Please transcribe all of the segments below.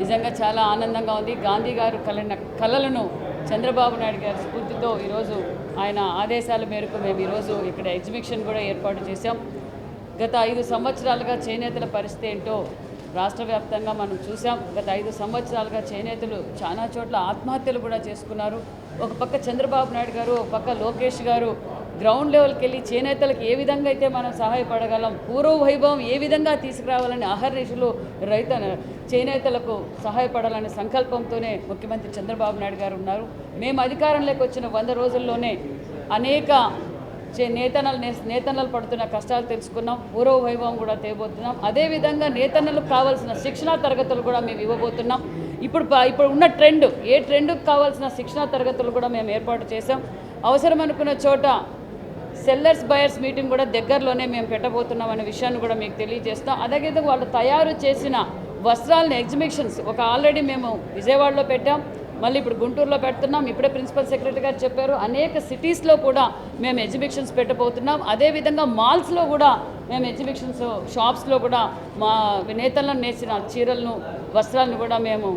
నిజంగా చాలా ఆనందంగా ఉంది. గాంధీ గారు కలన కళలను చంద్రబాబు నాయుడు గారి స్ఫూర్తితో ఈరోజు ఆయన ఆదేశాల మేరకు మేము ఈరోజు ఇక్కడ ఎగ్జిబిషన్ కూడా ఏర్పాటు చేశాం. గత ఐదు సంవత్సరాలుగా చేనేతల పరిస్థితి ఏంటో రాష్ట్ర వ్యాప్తంగా మనం చూసాం గత ఐదు సంవత్సరాలుగా చేనేతలు చాలా చోట్ల ఆత్మహత్యలు కూడా చేసుకున్నారు. ఒక పక్క చంద్రబాబు నాయుడు గారు ఒక పక్క లోకేష్ గారు గ్రౌండ్ లెవెల్కి వెళ్ళి చేనేతలకు ఏ విధంగా అయితే మనం సహాయపడగలం పూర్వ వైభవం ఏ విధంగా తీసుకురావాలని అహర్నిశులు రైత చేనేతలకు సహాయపడాలనే సంకల్పంతోనే ముఖ్యమంత్రి చంద్రబాబు నాయుడు గారు ఉన్నారు. మేము అధికారంలోకి వచ్చిన వంద రోజుల్లోనే అనేక చే నేతనలు నేతనలు పడుతున్న కష్టాలు తెలుసుకున్నాం పూర్వ వైభవం కూడా తేబోతున్నాం. అదేవిధంగా నేతన్నలకు కావాల్సిన శిక్షణా తరగతులు కూడా మేము ఇవ్వబోతున్నాం. ఇప్పుడు ఇప్పుడు ఉన్న ట్రెండ్ ఏ ట్రెండ్కి కావాల్సిన శిక్షణా తరగతులు కూడా మేము ఏర్పాటు చేసాం అవసరం అనుకున్న చోట సెల్లర్స్ బయర్స్ మీటింగ్ కూడా దగ్గరలోనే మేము పెట్టబోతున్నాం అనే విషయాన్ని కూడా మీకు తెలియజేస్తాం. అదేవిధంగా వాళ్ళు తయారు చేసిన వస్త్రాలను ఎగ్జిబిషన్స్ ఒక ఆల్రెడీ మేము విజయవాడలో పెట్టాం. మళ్ళీ ఇప్పుడు గుంటూరులో పెడుతున్నాం. ఇప్పుడే ప్రిన్సిపల్ సెక్రటరీ గారు చెప్పారు. అనేక సిటీస్లో కూడా మేము ఎగ్జిబిషన్స్ పెట్టబోతున్నాం. అదేవిధంగా మాల్స్లో కూడా మేము ఎగ్జిబిషన్స్ షాప్స్లో కూడా మా నేతలను నేసిన చీరలను వస్త్రాలను కూడా మేము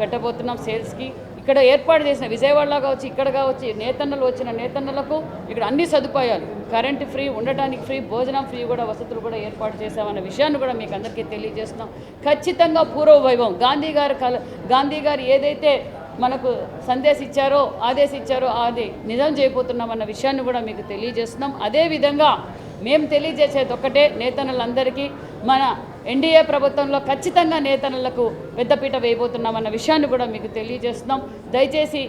పెట్టబోతున్నాం సేల్స్కి ఇక్కడ ఏర్పాటు చేసిన విజయవాడలో కావచ్చు ఇక్కడ కావచ్చు నేతన్నలు వచ్చిన నేతన్నలకు ఇక్కడ అన్ని సదుపాయాలు కరెంటు ఫ్రీ ఉండటానికి ఫ్రీ భోజనం ఫ్రీ కూడా వసతులు కూడా ఏర్పాటు చేశామన్న విషయాన్ని కూడా మీకు అందరికీ తెలియజేస్తున్నాం. ఖచ్చితంగా పూర్వ వైభవం గాంధీ గారు కల గాంధీ గారు ఏదైతే మనకు సందేశించారో ఇచ్చారో అది నిజం చేయబోతున్నామన్న విషయాన్ని కూడా మీకు తెలియజేస్తున్నాం. అదేవిధంగా మేము తెలియజేసేది ఒక్కటే నేతన్నలందరికీ మన ఎన్డీఏ ప్రభుత్వంలో ఖచ్చితంగా నేతనులకు పెద్దపీట వేయబోతున్నామన్న విషయాన్ని కూడా మీకు తెలియజేస్తున్నాం. దయచేసి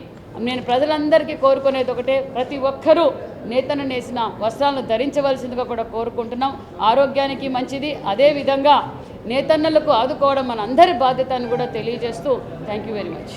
నేను ప్రజలందరికీ కోరుకునేది ఒకటే ప్రతి ఒక్కరూ నేతను నేసిన వస్త్రాలను ధరించవలసిందిగా కూడా కోరుకుంటున్నాం. ఆరోగ్యానికి మంచిది అదేవిధంగా నేతన్నలకు ఆదుకోవడం మన అందరి బాధ్యత అని కూడా తెలియజేస్తూ థ్యాంక్ యూ వెరీ మచ్.